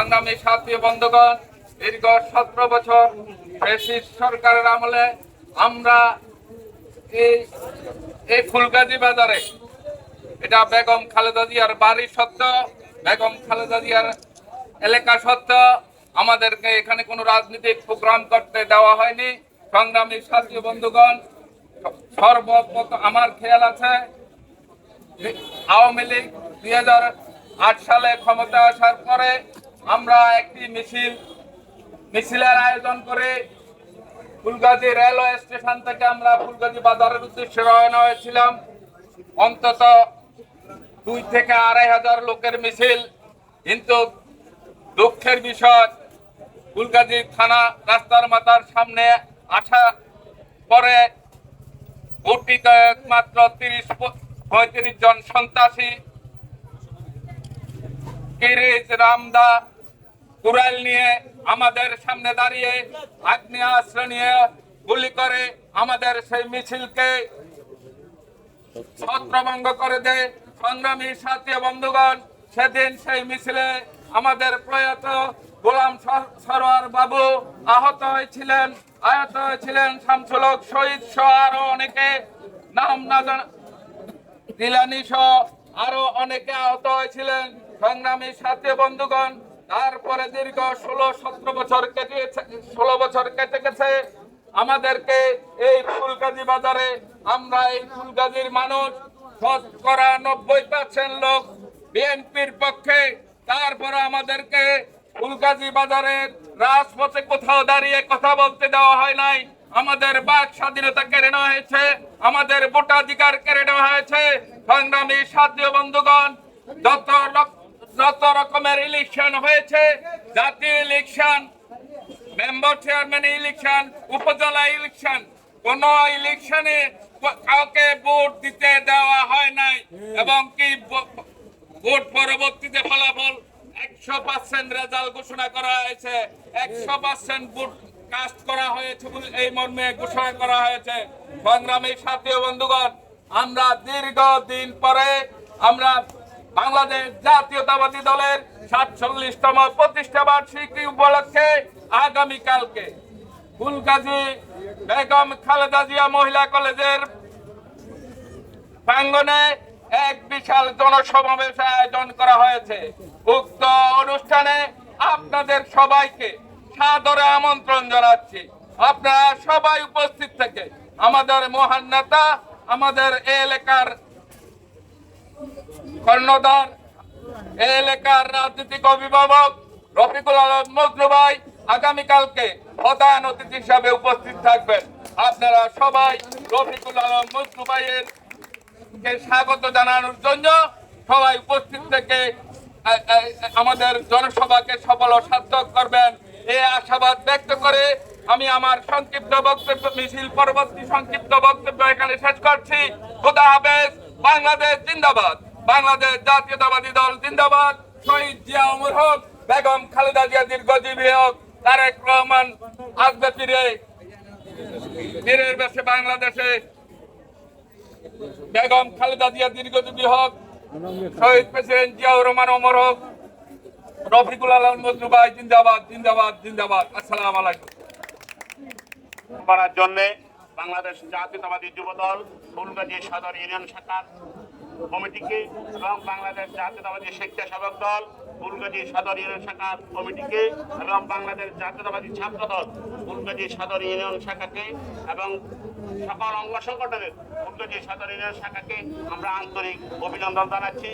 সংগ্রামী সাথী বন্ধুগণ, দীর্ঘ সতেরো বছর ব্রিটিশ সরকারের আমলে আমরা এই এই বাজারে, এটা বেগম খালেদা জিয়ার বাড়ি সত্য, বেগম খালেদা জিয়ার এলাকা সত্য, আমাদেরকে এখানে কোনো রাজনৈতিক প্রোগ্রাম করতে দেওয়া হয়নি। সংগ্রামী সাথী বন্ধুগণ, সর্বপ্রথম আমার খেয়াল আছে আওয়ামী লীগ দুই সালে ক্ষমতা আসার পরে আমরা একটি মিছিল, মিছিলের আয়োজন করে ফুলগাজী রেলওয়ে স্টেশন থেকে আমরা ফুলগাজী বাজারের উদ্দেশ্যে রওনা হয়েছিলাম। অন্তত দুই থেকে আড়াই হাজার লোকের মিছিল, কিন্তু দুঃখের বিষয়, ফুলগাজী থানা রাস্তার মাথার সামনে আসা পরে ভর্তি মাত্র তিরিশ পঁয়ত্রিশ জন সন্ত্রাসী কিরিজ রামদা কুড়াল নিয়ে আমাদের সামনে দাঁড়িয়ে আগ্নেয়াস্ত্র নিয়ে গুলি করে আমাদের সেই মিছিলকে ছত্রভঙ্গ করে দেয়। সংগ্রামী সাথী বন্ধুগণ, সেদিন সেই মিছিলে আমাদের প্রয়াত গোলাম সর- সরোয়ার বাবু আহত হয়েছিলেন। আহত হয়েছিলেন শামসুলক শহীদ সহ আরও অনেকে। নাম না জানা দিলানি সহ আরও অনেকে আহত হয়েছিলেন। সংগ্রামী সাথী বন্ধুগণ, তারপরে দীর্ঘ ষোলো, সতেরো বছর কেটেছে ষোলো বছর কেটে গেছে। আমাদেরকে এই ফুলগাজী বাজারে আমরা এই ফুলগাজীর মানুষ শতকরা নব্বই পার্সেন্ট লোক বিএনপির পক্ষে। তারপরে আমাদেরকে ফুলগাজী বাজারের রাজপথে কোথাও দাঁড়িয়ে কথা বলতে দেওয়া হয় নাই। আমাদের বাক স্বাধীনতা কেড়ে নেওয়া হয়েছে, আমাদের ভোটাধিকার কেড়ে নেওয়া হয়েছে। সংগ্রামী সাথী বন্ধুগণ, যত যত রকমের ইলেকশন হয়েছে জাতীয় ইলেকশন মেম্বার চেয়ারম্যান ইলেকশন উপজেলা ইলেকশন কোন ইলেকশনে কাউকে ভোট দিতে দেওয়া হয় নাই এবং কি ভোট পরবর্তীতে ফলাফল একশো পার্সেন্ট রেজাল্ট ঘোষণা করা হয়েছে। একশো পার্সেন্ট ভোট কাস্ট করা হয়েছে এই মর্মে ঘোষণা করা হয়েছে। সংগ্রামী সাথী বন্ধুগণ, আমরা দীর্ঘ দিন পরে আমরা বাংলাদেশ জাতীয়তাবাদী দলের সাতচল্লিশতম প্রতিষ্ঠা বার্ষিকী উপলক্ষে আগামীকালকে ফুলগাজী বেগম খালেদা জিয়া মহিলা কলেজের প্রাঙ্গনে এক বিশাল জনসমাবেশ আয়োজন করা হয়েছে। উক্ত অনুষ্ঠানে আপনাদের সবাইকে সাদরে আমন্ত্রণ জানাচ্ছি। আপনারা সবাই উপস্থিত থেকে আমাদের মহান নেতা, আমাদের এলাকার কর্ণধার এলাকার রাজনৈতিক অভিভাবক রফিকুল আলম মজনু ভাই আগামীকালকে প্রধান অতিথি হিসাবে উপস্থিত থাকবেন। আপনারা সবাই রফিকুল আলম মজনু ভাইয়ের স্বাগত জানানোর জন্য সবাই উপস্থিত থেকে আমাদের জনসভাকে সফল ও সার্থক করবেন। এই আশাবাদ ব্যক্ত করে আমি আমার সংক্ষিপ্ত বক্তব্য, মিছিল পরবর্তী সংক্ষিপ্ত বক্তব্য এখানে শেষ করছি। খোদা হাফেজ, বাংলাদেশ জিন্দাবাদ। বাংলাদেশ জাতীয়তাবাদী দল জিন্দাবাদ। শহীদ জিয়া উমর হক, বেগম খালেদা জিয়া দীর্ঘজীবী হোক, তারেক রহমান আসবে ফিরে, ফিরের বেশে বাংলাদেশে বেগম খালেদা জিয়া দীর্ঘজীবী হোক, শহীদ প্রেসিডেন্ট জিয়াউর রহমান অমর হোক রফিকুল আলম মজনু ভাই, জিন্দাবাদ জিন্দাবাদ জিন্দাবাদ। আসসালাম আলাইকুম। করার জন্য বাংলাদেশ জাতীয়তাবাদী যুবদল, ফুলগাজী সদর ইউনিয়ন শাখার কমিটিকে এবং বাংলাদেশ জাতীয়তাবাদী স্বেচ্ছাসেবক দল, ফুলগাজী সদর ইউনিয়ন শাখার কমিটিকে এবং বাংলাদেশ জাতীয়তাবাদী ছাত্র দল ফুলগাজী সদর ইউনিয়ন শাখাকে এবং সকল অঙ্গ সংগঠনের ফুলগাজী সদর ইউনিয়ন শাখাকে আমরা আন্তরিক অভিনন্দন জানাচ্ছি।